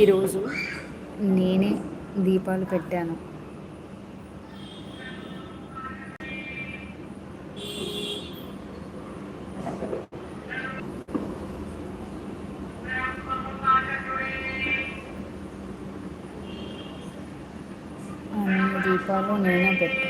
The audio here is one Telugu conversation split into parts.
ఈరోజు నేనే దీపాలు పెట్టాను. అన్ని దీపాలు నేనే పెట్టాను.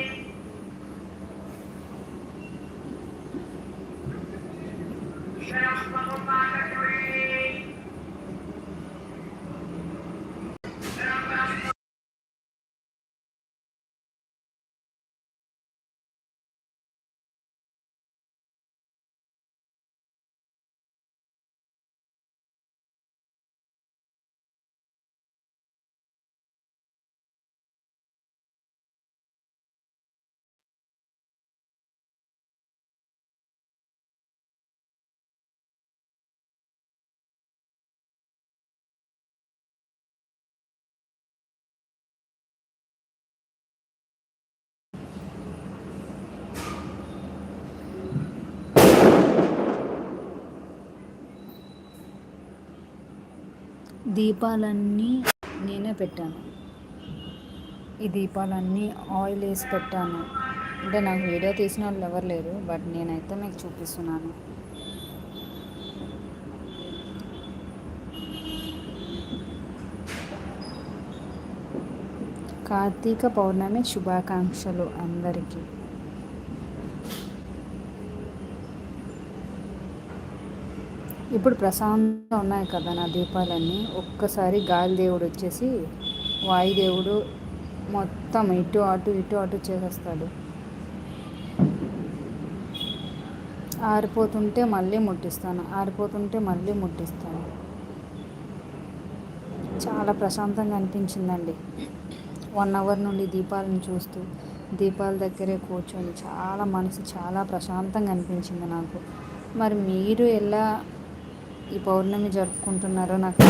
దీపాలన్నీ నేనే పెట్టాను. ఈ దీపాలన్నీ ఆయిల్ వేసి పెట్టాను. అంటే నాకు వీడియో తీసిన వాళ్ళు ఎవరు లేరు బట్ నేనైతే మీకు చూపిస్తున్నాను. కార్తీక పౌర్ణమి శుభాకాంక్షలు అందరికీ. ఇప్పుడు ప్రశాంతంగా ఉన్నాయి కదా నా దీపాలన్నీ. ఒక్కసారి గాలి దేవుడు వచ్చేసి వాయుదేవుడు మొత్తం ఇటు అటు ఇటు అటు చేసేస్తాడు. ఆరిపోతుంటే మళ్ళీ ముట్టిస్తాను. ఆరిపోతుంటే మళ్ళీ ముట్టిస్తాను. చాలా ప్రశాంతంగా అనిపించిందండి. వన్ అవర్ నుండి దీపాలను చూస్తూ దీపాల దగ్గరే కూర్చొని చాలా మనసు చాలా ప్రశాంతంగా అనిపించింది నాకు. మరి మీరు ఎలా ఈ పౌర్ణమి జరుపుకుంటున్నారో నాకు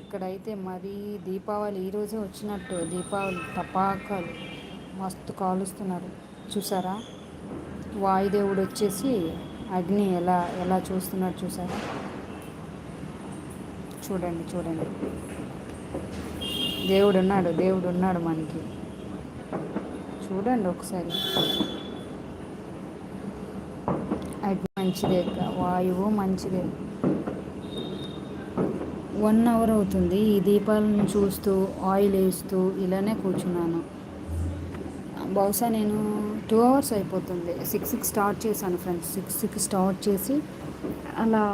ఇక్కడైతే మరీ దీపావళి ఈరోజే వచ్చినట్టు దీపావళి టపాకాలు మస్తు కాలుస్తున్నారు. చూసారా? వాయుదేవుడు వచ్చేసి అగ్ని ఎలా ఎలా చూస్తున్నారు చూసారా? చూడండి చూడండి. దేవుడు ఉన్నాడు దేవుడు ఉన్నాడు మనకి. చూడండి ఒకసారి అగ్ని మంచిదే వాయువు మంచిదే. వన్ అవర్ అవుతుంది. ఈ దీపాలను చూస్తూ ఆయిల్ వేస్తూ ఇలానే కూర్చున్నాను. బహుశా నేను టూ అవర్స్ అయిపోతుంది. సిక్స్ సిక్స్ స్టార్ట్ చేశాను ఫ్రెండ్స్ సిక్స్ సిక్స్ స్టార్ట్ చేసి అలా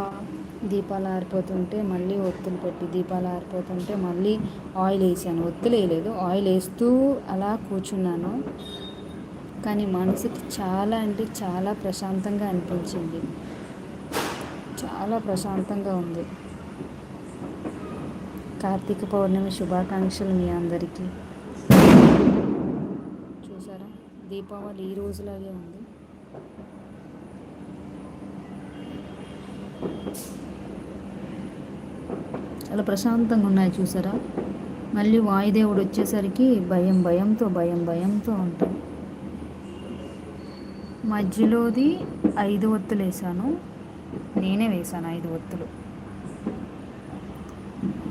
దీపాలు ఆరిపోతుంటే మళ్ళీ ఒత్తులు పెట్టి దీపాలు ఆరిపోతుంటే మళ్ళీ ఆయిల్ వేసాను. ఒత్తులు వేయలేదు. ఆయిల్ వేస్తూ అలా కూర్చున్నాను. కానీ మనసుకి చాలా అంటే చాలా ప్రశాంతంగా అనిపించింది. చాలా ప్రశాంతంగా ఉంది. కార్తీక పౌర్ణమి శుభాకాంక్షలు మీ అందరికీ. చూసారా? దీపావళి ఈ రోజులాగే ఉంది. చాలా ప్రశాంతంగా ఉన్నాయి చూసారా? మళ్ళీ వాయుదేవుడు వచ్చేసరికి భయం భయంతో భయం భయంతో ఉంటాం మధ్యలోది ఐదు ఒత్తులు వేసాను. నేనే వేసాను ఐదు ఒత్తులు.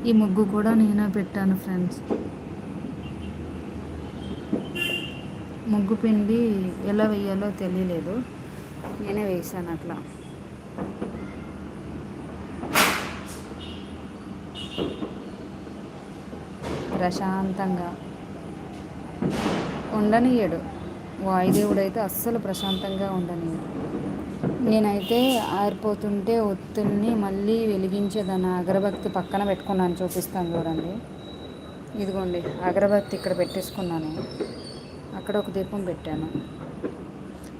ఈ ముగ్గు కూడా నేనే పెట్టాను ఫ్రెండ్స్. ముగ్గు పిండి ఎలా వేయాలో తెలియలేదు. నేనే వేసాను అట్లా. ప్రశాంతంగా ఉండనియడు వాయుదేవుడు అయితే అస్సలు ప్రశాంతంగా ఉండనియడు నేనైతే ఆరిపోతుంటే ఒత్తుల్ని మళ్ళీ వెలిగించే దాన్ని అగరబత్తి పక్కన పెట్టుకున్నాను. చూపిస్తాను చూడండి. ఇదిగోండి అగరబత్తి ఇక్కడ పెట్టేసుకున్నాను. అక్కడ ఒక దీపం పెట్టాను.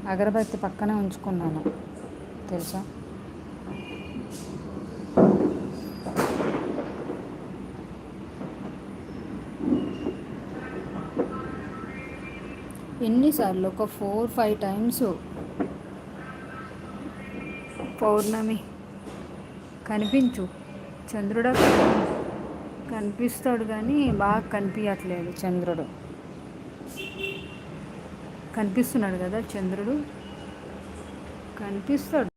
అగరబత్తి పక్కనే ఉంచుకున్నాను. తెలుసా? ఎన్నిసార్లు? ఒక ఫోర్ ఫైవ్ టైమ్స్. పౌర్ణమి. కనిపించు. చంద్రుడు కనిపిస్తాడు కానీ బాగా కనిపించట్లేదు చంద్రుడు. కనిపిస్తున్నాడు కదా చంద్రుడు. కనిపిస్తాడు.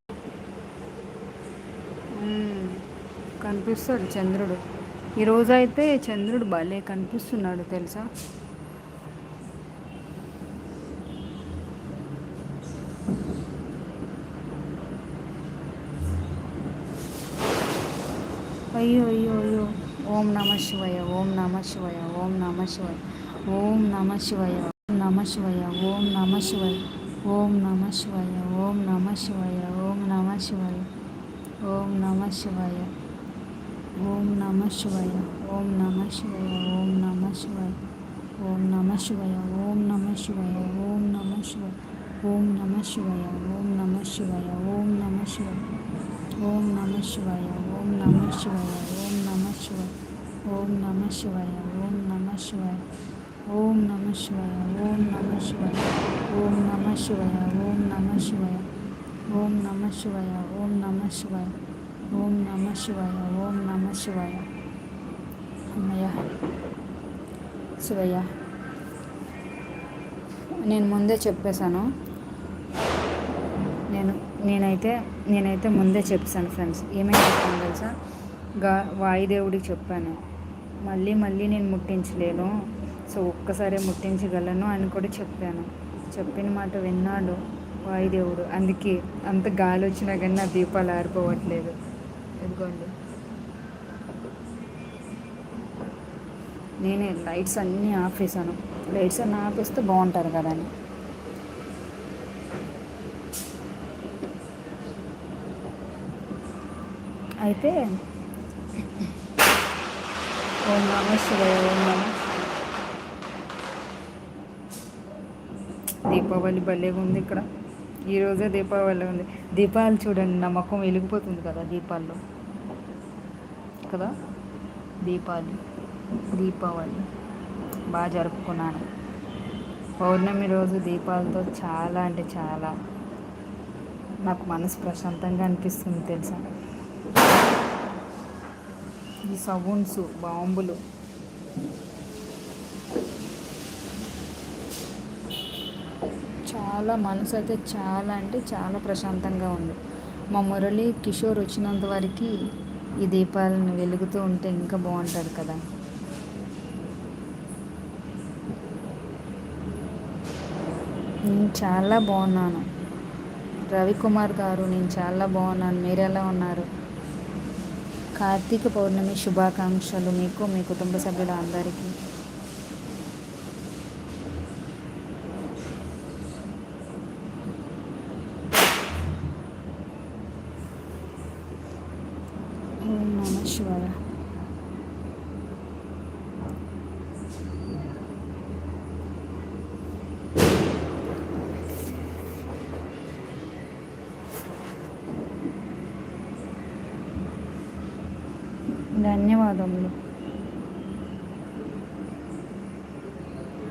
కనిపిస్తాడు చంద్రుడు. ఈరోజు అయితే చంద్రుడు భలే కనిపిస్తున్నాడు తెలుసా? అయ్యో అయ్యో అయ్యో ఓం నమ శివయ ఓం నమ శివయ ఓం నమ శివయ ఓం నమ శివయ నమ శివయ ఓం నమ శివయ ఓం నమ శివయ ఓం నమ శివయ ఓం నమ శివయ ఓం నమ శివయ ఓం నమ శివయ ఓం నమ శివయ ఓం నమ శివయ ఓం నమ శివయ ఓం నమ శివయ ఓం నమ శివయ ఓం నమ శివయ ఓం నమ శివయ ఓం నమ శివయ ఓం నమ శివాయ ఓం నమ శివాయ ఓం నమ శివాయ ఓం నమ శివాయ ఓం నమ శివాయ ఓం నమ శివాయ ఓం నమ శివాయ ఓం నమ శివాయ ఓం నమ శివాయ ఓం నమ శివాయ ఓం నమ శివాయ ఓం నమ శివాయ ఓం నమ శివాయ అమ్మయ్య శివయ్య నేను ముందే చెప్పేశాను నేను నేనైతే నేనైతే ముందే చెప్పాను ఫ్రెండ్స్. ఏమేమి చెప్పాను తెలుసా? గా వాయుదేవుడికి చెప్పాను. మళ్ళీ మళ్ళీ నేను ముట్టించలేను. సో ఒక్కసారే ముట్టించగలను అని కూడా చెప్పాను. చెప్పిన మాట విన్నాడు వాయుదేవుడు. అందుకే అంత గాలి వచ్చినా కానీ నా దీపాలు ఆరిపోవట్లేదు. ఎందుకోండి నేనే లైట్స్ అన్నీ ఆపేసాను లైట్స్ అన్నీ ఆపేస్తే బాగుంటారు కదా అని. అయితే ఓం నమ శివాయ ఓం నమ దీపావళి భలేగా ఉంది ఇక్కడ. ఈరోజే దీపావళి ఉంది. దీపాలు చూడండి నా ముఖం వెలిగిపోతుంది కదా దీపాల్లో. కదా? దీపాలు దీపావళి బాగా జరుపుకున్నాను. పౌర్ణమి రోజు దీపాలతో చాలా అంటే చాలా నాకు మనసు ప్రశాంతంగా అనిపిస్తుంది తెలుసా? ఈ సౌండ్స్ బాంబులు. చాలా మనసు అయితే చాలా అంటే చాలా ప్రశాంతంగా ఉంది. మా మురళి కిషోర్ వచ్చినంత వరకు ఈ దీపాలను వెలుగుతూ ఉంటే ఇంకా బాగుంటుంది కదా. నేను చాలా బాగున్నాను. రవికుమార్ గారు నేను చాలా బాగున్నాను. మీరు ఎలా ఉన్నారు? కార్తీక పౌర్ణమి శుభాకాంక్షలు మీకు మీ కుటుంబ సభ్యుల అందరికీ ఓం నమ శివాయ ధన్యవాదములు.